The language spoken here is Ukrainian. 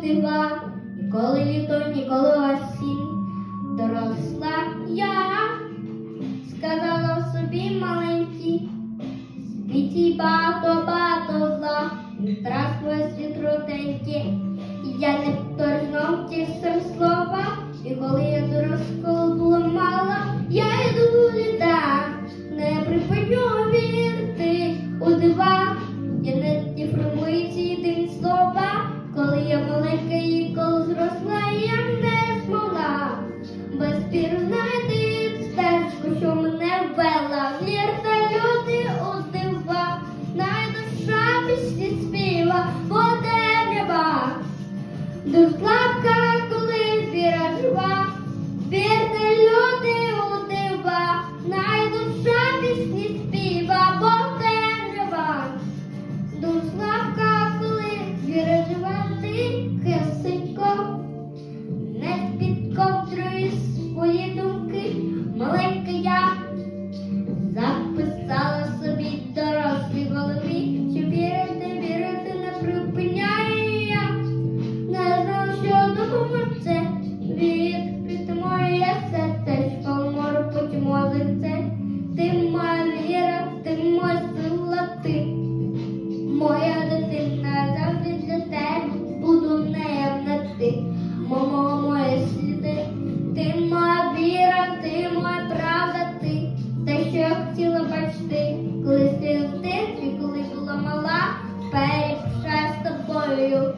дива, ніколи літо, ніколи осінь. Доросла я, сказала собі маленькі, світі багато багато зла, трасла світ роденьки, я не торгнув ті сам слова, і коли я доросла. Знайти стежку, що мене вела, вірта люди у дива, найдуша пісні співа, по темрявах. До славка Молодець! що я хотіла бачити, колись ти в дитинстві, коли була мала, перед з тобою.